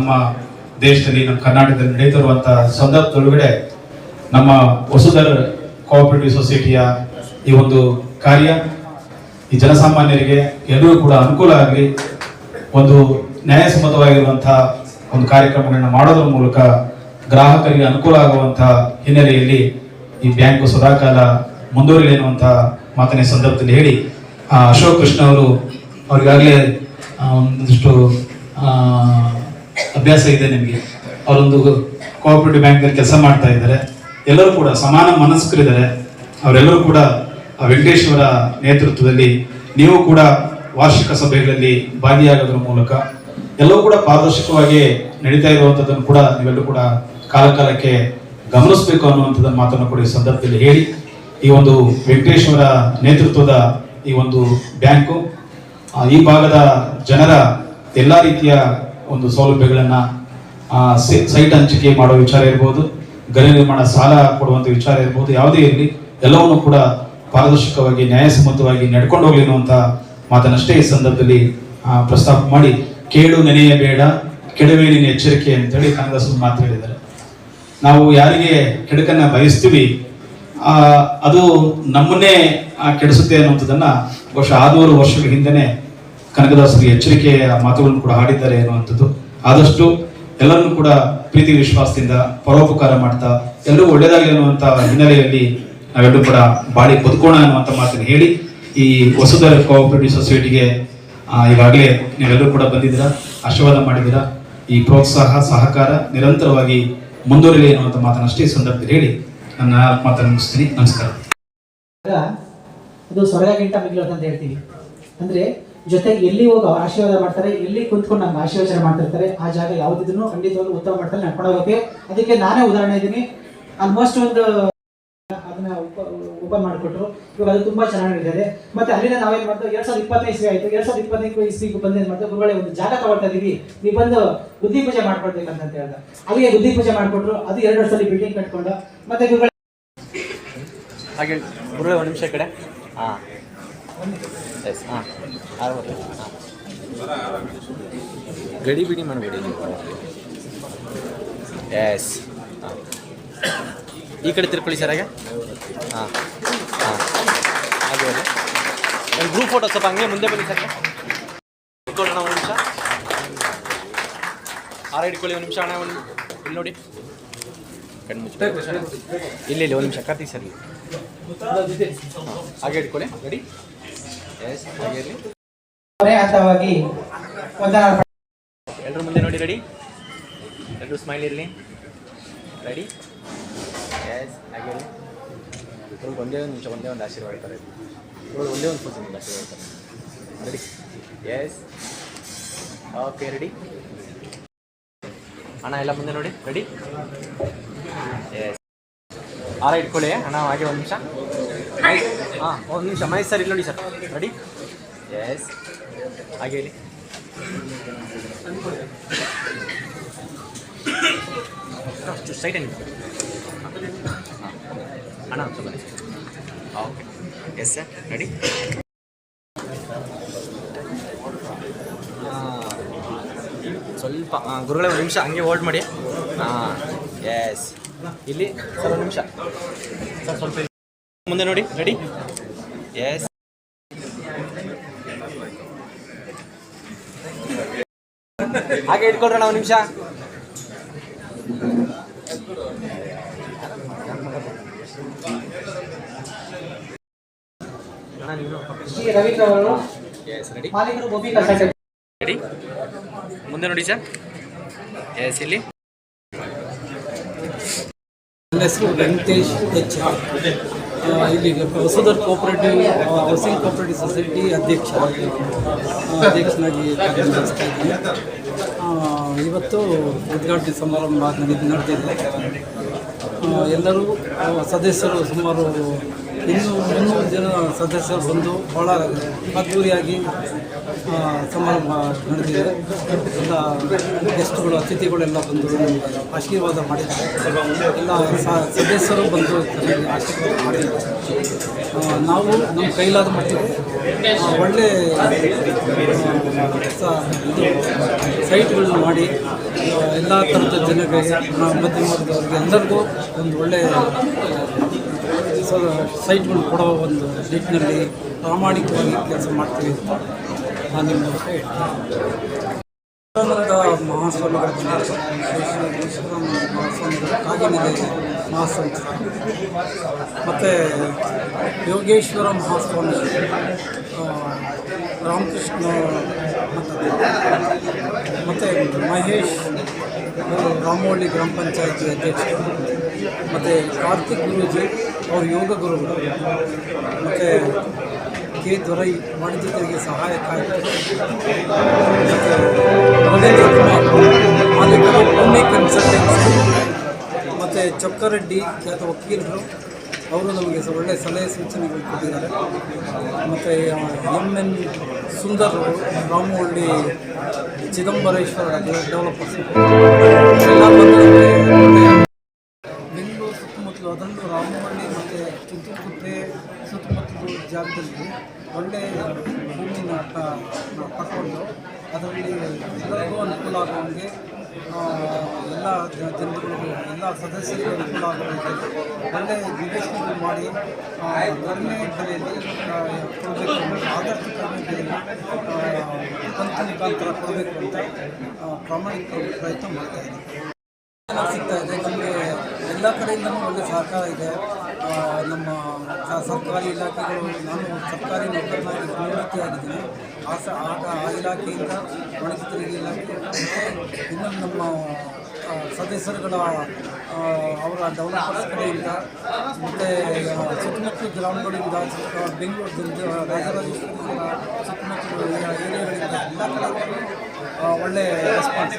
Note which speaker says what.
Speaker 1: ನಮ್ಮ ದೇಶದಲ್ಲಿ, ನಮ್ಮ ಕರ್ನಾಟಕದಲ್ಲಿ ನಡೀತಿರುವಂತಹ ಸಂದರ್ಭದೊಳಗಡೆ ನಮ್ಮ ವಸುಧರ್ ಕೋಆಪರೇಟಿವ್ ಸೊಸೈಟಿಯ ಈ ಒಂದು ಕಾರ್ಯ, ಈ ಜನಸಾಮಾನ್ಯರಿಗೆ ಎಲ್ಲರೂ ಕೂಡ ಅನುಕೂಲ ಆಗಲಿ, ಒಂದು ನ್ಯಾಯಸಮ್ಮತವಾಗಿರುವಂತಹ ಒಂದು ಕಾರ್ಯಕ್ರಮಗಳನ್ನ ಮಾಡೋದ್ರ ಮೂಲಕ ಗ್ರಾಹಕರಿಗೆ ಅನುಕೂಲ ಆಗುವಂತಹ ಹಿನ್ನೆಲೆಯಲ್ಲಿ ಈ ಬ್ಯಾಂಕು ಸದಾಕಾಲ ಮುಂದುವರಿಲಿ ಅನ್ನುವಂತಹ ಮಾತನ್ನ ಈ ಸಂದರ್ಭದಲ್ಲಿ ಹೇಳಿ ಅಶೋಕ್ ಕೃಷ್ಣ ಅವರು, ಅವ್ರಿಗಾಗಲೇ ಒಂದಿಷ್ಟು ಅಭ್ಯಾಸ ಇದೆ ನಿಮಗೆ? ಅವರೊಂದು ಕೋಆಪರೇಟಿವ್ ಬ್ಯಾಂಕ್ನಲ್ಲಿ ಕೆಲಸ ಮಾಡ್ತಾ ಇದ್ದಾರೆ. ಎಲ್ಲರೂ ಕೂಡ ಸಮಾನ ಮನಸ್ಕರಿದ್ದಾರೆ. ಅವರೆಲ್ಲರೂ ಕೂಡ ಆ ವೆಂಕಟೇಶ್ವರ ನೇತೃತ್ವದಲ್ಲಿ ನೀವು ಕೂಡ ವಾರ್ಷಿಕ ಸಭೆಗಳಲ್ಲಿ ಭಾಗಿಯಾಗೋದ್ರ ಮೂಲಕ ಎಲ್ಲವೂ ಕೂಡ ಪಾರದರ್ಶಕವಾಗಿ ನಡೀತಾ ಇರುವಂಥದ್ದನ್ನು ಕೂಡ ನೀವೆಲ್ಲರೂ ಕೂಡ ಕಾಲ ಕಾಲಕ್ಕೆ ಗಮನಿಸಬೇಕು ಅನ್ನುವಂಥದ್ದನ್ನು ಮಾತನ್ನು ಕೂಡ ಈ ಸಂದರ್ಭದಲ್ಲಿ ಹೇಳಿ. ಈ ಒಂದು ವೆಂಕಟೇಶ್ವರ ನೇತೃತ್ವದ ಈ ಒಂದು ಬ್ಯಾಂಕು ಈ ಭಾಗದ ಜನರ ಎಲ್ಲ ರೀತಿಯ ಒಂದು ಸೌಲಭ್ಯಗಳನ್ನು ಸೈಟ್ ಹಂಚಿಕೆ ಮಾಡುವ ವಿಚಾರ ಇರ್ಬೋದು ಗೃಹ ನಿರ್ಮಾಣ ಸಾಲ ಕೊಡುವಂತ ವಿಚಾರ ಇರ್ಬೋದು, ಯಾವುದೇ ಇರಲಿ, ಎಲ್ಲವನ್ನು ಕೂಡ ಪಾರದರ್ಶಕವಾಗಿ, ನ್ಯಾಯಸಮ್ಮತವಾಗಿ ನಡ್ಕೊಂಡು ಹೋಗಲಿ ಅನ್ನುವಂತ ಮಾತನ್ನಷ್ಟೇ ಈ ಸಂದರ್ಭದಲ್ಲಿ ಪ್ರಸ್ತಾಪ ಮಾಡಿ ಕೇಡು ನೆನೆಯಬೇಡ ಕೆಡವೆ ನಿನ್ನ ಎಚ್ಚರಿಕೆ ಅಂತೇಳಿ ಕನಕದಾಸರು ಮಾತು ಹೇಳಿದ್ದಾರೆ. ನಾವು ಯಾರಿಗೆ ಕೆಡಕನ್ನು ಬಯಸ್ತೀವಿ ಅದು ನಮ್ಮನ್ನೇ ಕೆಡಿಸುತ್ತೆ ಅನ್ನುವಂಥದ್ದನ್ನು ಬಹುಶಃ ಆರ್ನೂರು ವರ್ಷಗಳ ಹಿಂದೆನೆ ಕನಕದಾಸರಿಗೆ ಎಚ್ಚರಿಕೆಯ ಮಾತುಗಳನ್ನು ಕೂಡ ಹಾಡಿದ್ದಾರೆ ಅನ್ನುವಂಥದ್ದು ಆದಷ್ಟು ಎಲ್ಲರನ್ನೂ ಕೂಡ ಪ್ರೀತಿ ವಿಶ್ವಾಸದಿಂದ ಪರೋಪಕಾರ ಮಾಡ್ತಾ, ಎಲ್ಲರೂ ಒಳ್ಳೇದಾಗಲಿ ಅನ್ನುವಂಥ ಹಿನ್ನೆಲೆಯಲ್ಲಿ ನಾವೆಲ್ಲರೂ ಕೂಡ ಬಾಳಿ ಬದುಕೋಣ ಅನ್ನುವಂಥ ಮಾತನ್ನು ಹೇಳಿ, ಈ ವಸುಧರ ಕೋಆಪರೇಟಿವ್ ಸೊಸೈಟಿಗೆ ಈಗಾಗಲೇ ನೀವೆಲ್ಲರೂ ಕೂಡ ಬಂದಿದ್ದೀರಾ, ಆಶೀರ್ವಾದ ಮಾಡಿದ್ದೀರಾ, ಈ ಪ್ರೋತ್ಸಾಹ, ಸಹಕಾರ ನಿರಂತರವಾಗಿ ಮುಂದುವರಿಲಿ ಅನ್ನುವಂಥ ಮಾತನ್ನು ಅಷ್ಟೇ ಸಂದರ್ಭದಲ್ಲಿ ಹೇಳಿ, ನನ್ನ ಮಾತನ್ನು ಮುಗಿಸ್ತೀನಿ. ನಮಸ್ಕಾರ.
Speaker 2: ಅದು ಸ್ವರ್ಗಕ್ಕಿಂತ ಮಿಗಿಲೋದು ಅಂತ ಹೇಳ್ತೀನಿ. ಅಂದ್ರೆ ಜೊತೆಗೆ ಎಲ್ಲಿ ಹೋಗಿ ಅವ್ರು ಆಶೀರ್ವಾದ ಮಾಡ್ತಾರೆ, ಎಲ್ಲಿ ಕುಂತ್ಕೊಂಡು ನಮ್ಗೆ ಆಶೀರ್ವಚನೆ ಮಾಡ್ತಿರ್ತಾರೆ, ಆ ಜಾಗ ಯಾವ್ದಿದ್ರು ಖಂಡಿತವಾಗ್ಲೂ ಉತ್ತಮ ಮಾಡ್ತಾರೆ, ನಡ್ಕೊಂಡು ಹೋಗೋಕೆ. ಅದಕ್ಕೆ ನಾನೇ ಉದಾಹರಣೆ ಇದ್ದೀನಿ. ಆಲ್ಮೋಸ್ಟ್ ಒಂದು ಅದನ್ನ ಓಪನ್ ಮಾಡಿಕೊಟ್ರು. ಇವಾಗ ಅದು ತುಂಬಾ ಚೆನ್ನಾಗಿ ನಡೀತಿದೆ ಮತ್ತೆ ಅಲ್ಲಿಂದ ನಾವೇನ್ ಮಾಡ್ತೀವಿ ಎರಡ್ ಸಾವಿರದ ಇಪ್ಪತ್ತೈದು ಇಸ್ವಿ ಆಯ್ತು. ಎರಡ್ ಸಾವಿರದ ಇಪ್ಪತ್ತೈದು ಇಸ್ವಿಗೆ ಬಂದು ಏನ್ ಮಾಡ್ತಾರೆ ಗುರುಗಳೇ ಒಂದು ಜಾಗ ತಗೊಳ್ತಾ ಇದೀವಿ. ನೀವು ಬಂದು ಬುದ್ಧಿ ಪೂಜೆ ಮಾಡ್ಕೊಡ್ಬೇಕಂತ ಹೇಳ್ದ. ಅಲ್ಲಿಗೆ ಬುದ್ಧಿ ಪೂಜೆ ಮಾಡ್ಕೊಟ್ರು. ಅದು ಎರಡು ವರ್ಷದಲ್ಲಿ ಬಿಲ್ಡಿಂಗ್ ಕಟ್ಕೊಂಡು. ಮತ್ತೆ ಗುರುಗಳ
Speaker 3: ಹಾಗೆ ಒಂದು ನಿಮಿಷ ಕಡೆ. ಹಾಂ ಎಸ್, ಹಾಂ. ಹಾಂ. ಗಡಿ ಬಿಡಿ ಮಾಡಬೇಡಿ ನೀವು. ಎಸ್, ಹಾಂ. ಈ ಕಡೆ ತಿರ್ಕೊಳ್ಳಿ ಸರ್ ಹಾಗೆ. ಹಾಂ ಹಾಂ. ಹಾಗೆ ಒಂದು ಗ್ರೂಪ್ ಫೋಟೋ ಸ್ವಲ್ಪ ಹಂಗೆ ಮುಂದೆ ಬನ್ನಿ ಸರ್. ಇಟ್ಕೊಳ್ಳೋಣ ಒಂದು ನಿಮಿಷ. ಆರ ಇಟ್ಕೊಳ್ಳಿ ಒಂದು ನಿಮಿಷ ಅಣ್ಣ, ಒಂದು ಇಲ್ಲಿ ನೋಡಿ. ಕಣ್ಣು ಇಲ್ಲಿ ಇಲ್ಲಿ, ಒಂದು ನಿಮಿಷ. ಕರ್ತೀವಿ ಸರ್ ಹಾಗೆ ಇಟ್ಕೊಳ್ಳಿ. ರೆಡಿ?
Speaker 2: ಕೊನೆ ಹಂತವಾಗಿ
Speaker 3: ಎಲ್ಲರೂ ಮುಂದೆ ನೋಡಿ ರೆಡಿ ಎಲ್ಲರೂ ಸ್ಮೈಲ್ ಇರಲಿ? ರೆಡಿ ಎಸ್ ಹಾಗೆ ಇರಲಿ ಇವ್ರಿಗೆ ಒಂದೇ ಒಂದು ನಿಮಿಷ ಒಂದೇ ಒಂದು ಆಶೀರ್ವಾದ ಇರ್ತಾರೆ ಇವ್ರಿಗೆ ಒಂದೇ ಒಂದು ಪೂಜೆ ಆಶೀರ್ವಾದ ಇರ್ತಾರೆ ರೆಡಿ ಎಸ್ ಓಕೆ ರೆಡಿ ಅಣ್ಣ ಎಲ್ಲ ಮುಂದೆ ನೋಡಿ. ರೆಡಿ ಎಸ್ ಆರ ಇಟ್ಕೊಳ್ಳಿ. ಹಣ ಹಾಗೆ ಒಂದು ನಿಮಿಷ. ಹಾಂ, ಒಂದು ನಿಮಿಷ. ಮಹೇಶ್ ಸರ್ ಇಲ್ಲಿ ನೋಡಿ ಸರ್. ರೆಡಿ ಎಸ್ ಹಾಗೆ ಹೇಳಿ. ಅಷ್ಟು ಸೈಟ್ ಅಣ್ಣ, ಸ್ವಲ್ಪ ಓಕೆ ಎಸ್ ಸರ್ ರೆಡಿ ಸ್ವಲ್ಪ ಗುರುಗಳೇ, ಒಂದು ನಿಮಿಷ ಹಂಗೆ ಹೋಲ್ಡ್ ಮಾಡಿ. ಹಾಂ. ಎಸ್ ಇಲ್ಲಿ, ಸರ್, ಒಂದು ನಿಮಿಷ. ಸರ್, ಸ್ವಲ್ಪ ಮುಂದೆ ನೋಡಿ. ರೆಡಿ ಎಸ್ ಹಾಗೆ ಇಟ್ಕೊಳ್ರಣ ಒಂದು ನಿಮಿಷ. ಅಣ್ಣ ನೀನು
Speaker 2: ಶ್ರೀ ರವೀಂದ್ರ ಅವರು.
Speaker 3: ಎಸ್ ರೆಡಿ
Speaker 2: ಮಾಲೀಕರು ಗೋಪಿ ಕನ್ಸಲ್ಟೆಂಟ್
Speaker 3: ರೆಡಿ ಮುಂದೆ ನೋಡಿ ಸರ್ ಎಸ್ ಇಲ್ಲಿ.
Speaker 4: ನನ್ನ ಹೆಸರು ವೆಂಕಟೇಶ್ ಎಚ್ ಆರ್ ಕೋಆಪರೇಟಿವ್ ಇಲ್ಲಿ ಹೊಸದರ್ ಕೋಪರೇಟಿವ್ ಹೌಸಿಂಗ್ ಕೋಪರೇಟಿವ್ ಸೊಸೈಟಿ ಅಧ್ಯಕ್ಷ ಅಧ್ಯಕ್ಷನಾಗಿ ಇವತ್ತು ಉದ್ಘಾಟನೆ ಸಮಾರಂಭ ನಡೆದಿ ನಡೆದಿದೆ. ಎಲ್ಲರೂ ಸದಸ್ಯರು ಸುಮಾರು ಇನ್ನು ಮುನ್ನೂರು ಜನ ಸದಸ್ಯರು ಬಂದು ಭಾಳ ಅದ್ದೂರಿಯಾಗಿ ಸಮಾರಂಭ ನಡೆದಿದೆ. ಎಲ್ಲ ಗೆಸ್ಟ್ಗಳು ಅತಿಥಿಗಳೆಲ್ಲ ಬಂದು ಆಶೀರ್ವಾದ ಮಾಡಿದ್ದಾರೆ. ಎಲ್ಲ ಸದಸ್ಯರು ಬಂದು ಆಶೀರ್ವಾದ ಮಾಡಿದ್ದಾರೆ. ನಾವು ನಮ್ಮ ಕೈಲಾದ ಮಟ್ಟಿಗೆ ಒಳ್ಳೆ ಇದು ಸೈಟ್ಗಳನ್ನ ಮಾಡಿ ಎಲ್ಲ ಥರದ ಜನಗಳಿಗೆ ಮ- ಮಧ್ಯಮ ವರ್ಗದವ್ರಿಗೆ ಎಲ್ಲರಿಗೂ ಒಂದು ಒಳ್ಳೆ ಸೈಟ್ಗಳು ಕೊಡೋ ಒಂದು ನಿಟ್ಟಿನಲ್ಲಿ ಪ್ರಾಮಾಣಿಕವಾಗಿ ಕೆಲಸ ಮಾಡ್ತೀವಿ ಅಂತ ನಾನು ನಿಮ್ಮ ಹೇಳ್ತೀನಿ. ಚಿದಾನಂದ ಮಹಾಸ್ವಾಮಿಗಳ ಕಾಗಿನಲ್ಲಿ ಮಹಾಸ್ವಾಮಿ ಮಹಾಸ್ವಾಮಿಗಳು ಕಾಗಿನೆಲೆ ಮಹಾಸಂಸ್ಥೆ ಮತ್ತು ಯೋಗೇಶ್ವರ ಮಹಾಸ್ವಾಮಿ ರಾಮಕೃಷ್ಣ ಮತ್ತು ಮಹೇಶ್ ರಾಮವಳ್ಳಿ ಗ್ರಾಮ ಪಂಚಾಯತಿ ಅಧ್ಯಕ್ಷರು, ಮತ್ತು ಕಾರ್ತಿಕ್ ಗುರೂಜಿ ಅವರು ಯೋಗ ಗುರುಗಳು. ಮತ್ತು ಕೆ ದೊರೈ ವಾಣಿಜ್ಯರಿಗೆ ಸಹಾಯಕ ಮಾಲೀಕರು ಕನ್ಸಲ್ಟೆನ್ಸಿ ಮತ್ತು ಚೊಕ್ಕರೆಡ್ಡಿ ಖ್ಯಾತ ವಕೀಲರು, ಅವರು ನಮಗೆ ಒಳ್ಳೆಯ ಸಲಹೆ ಸೂಚನೆಗಳು ಕೊಟ್ಟಿದ್ದಾರೆ. ಮತ್ತು ಎಂ ಎನ್ ಸುಂದರ್ ಅವರು ರಾಮವಳ್ಳಿ ಚಿದಂಬರೇಶ್ವರ ಡೆವಲಪರ್ಸ್. ಎಲ್ಲ ನಮಗೆ ಒಳ್ಳೆಯ ಬೆಂಗಳೂರು ಸುತ್ತಮುತ್ತಲು ಅದರಲ್ಲೂ ರಾಮವಳ್ಳಿ ಮತ್ತು ಚಿತ್ರಕುಪ್ಪೆ ಸುತ್ತಮುತ್ತಲು ಜಾಗದಲ್ಲಿ ಒಳ್ಳೆಯ ಭೂಮಿನ ಪಡ್ಕೊಂಡು ಅದರಲ್ಲಿ ಎಲ್ಲರಿಗೂ ಅನುಕೂಲ ಆಗುವಂಗೆ ಎಲ್ಲ ಜನರುಗಳು ಎಲ್ಲ ಸದಸ್ಯರಿಗೂ ಅನುಕೂಲ ಆಗುವಂತೆ ಒಳ್ಳೆಯ ನಿವೇಶನಗಳು ಮಾಡಿ ಕಡಿಮೆ ಬೆಲೆಯಲ್ಲಿ ಕೊಡಬೇಕು ಆದಷ್ಟು ಕಡಿಮೆ ಬೆಲೆಯಲ್ಲಿ ಕಂತು ಮುಖಾಂತರ ಕೊಡಬೇಕು ಅಂತ ಪ್ರಾಮಾಣಿಕ ಪ್ರಯತ್ನ ಮಾಡ್ತಾ ಇದ್ದೀವಿ. ಸಿಗ್ತಾ ಇದೆ ನಮಗೆ ಎಲ್ಲ ಕಡೆಯಿಂದನೂ ಒಳ್ಳೆ ಸಹಕಾರ ಇದೆ. ನಮ್ಮ ಸರ್ಕಾರಿ ಇಲಾಖೆಗಳು, ನಾನು ಸರ್ಕಾರಿ ನೌಕರನಾಗಿ ನಿವೃತ್ತಿಯಾಗಿದ್ದೀನಿ ಆ ಸ, ಆ ಇಲಾಖೆಯಿಂದ ವಾಣಿಜ್ಯ ತೆರಿಗೆ ಇಲಾಖೆ. ಇನ್ನೊಂದು ಇನ್ನು ನಮ್ಮ ಸದಸ್ಯರುಗಳ ಅವರ ಡೆವಲಪರ್ಸ್ ಕಡೆಯಿಂದ ಮತ್ತು ಸುತ್ತಮುತ್ತಲು ಗ್ರಾಮಗಳಿಂದ ಬೆಂಗಳೂರು ರಾಜರಾಜೇಶ್ವರಿ ಸುತ್ತಮುತ್ತಲು ಏರಿಯಾಗಳಿಂದ ಎಲ್ಲ ಕಡೆ ಒಳ್ಳೆ ರೆಸ್ಪಾನ್ಸ್